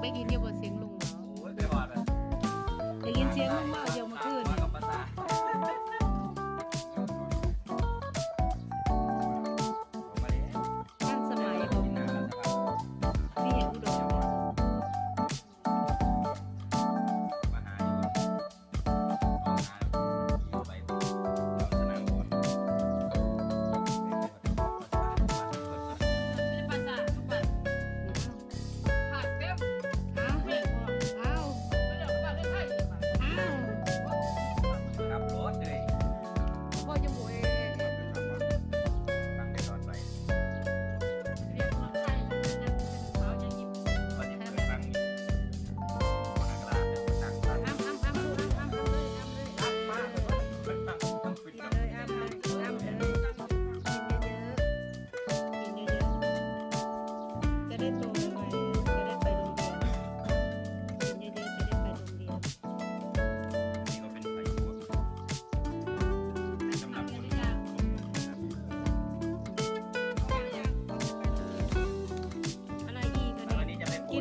Baik dia bos.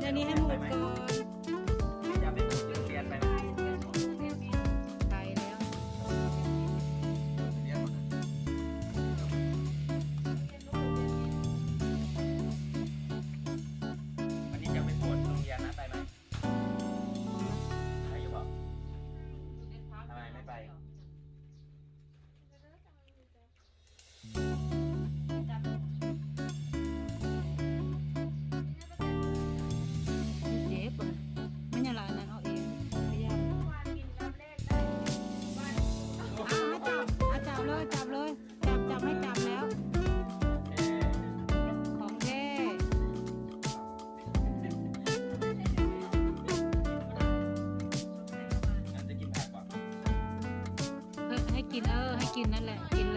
อันนี้ให้หมดก่อน กินเออให้กินนั่นแหละกิน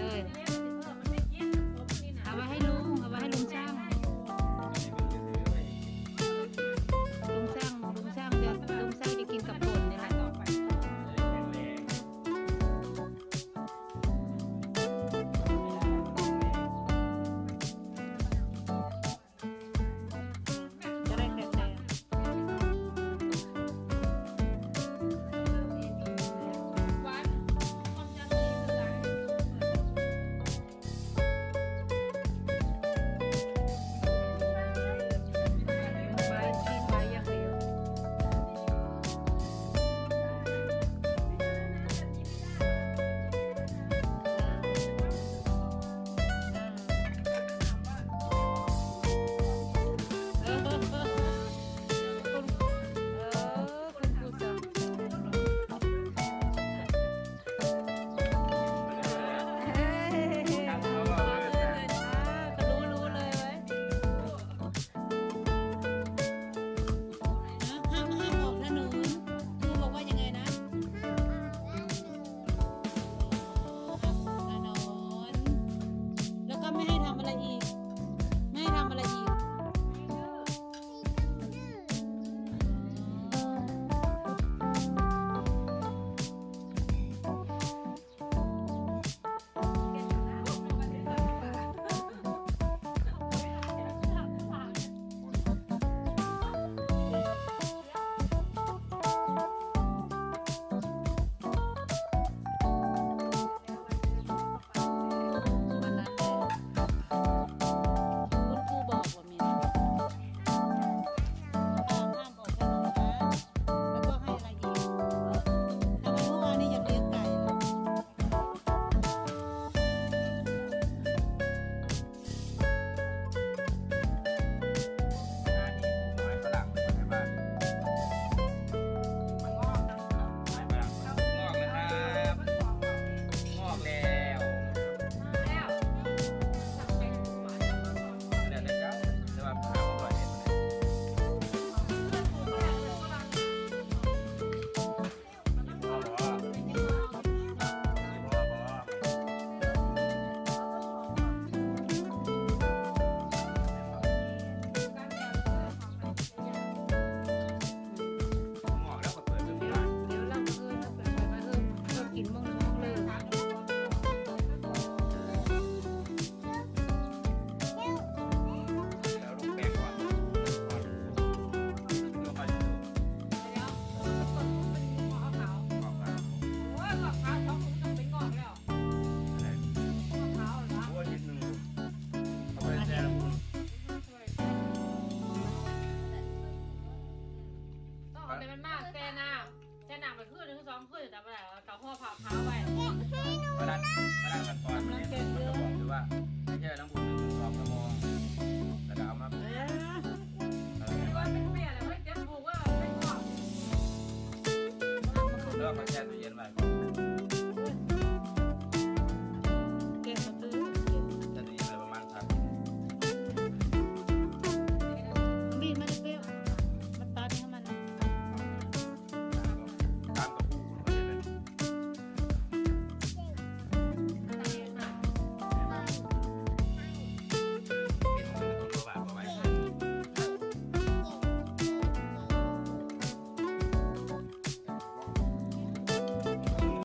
แล้วห่อผ้าขาไว้เราะนั้นเพราะนั้นขั้นตอนมันเนี่ยมันจะบอกคือว่าไม่ใช่น้ำบุญหนึ่งสองกระบอกแต่เอามาเออว่าเป็นเปียอะไรไม่เจ็บบุกว่าเป็นขอบเริ่มมาแค่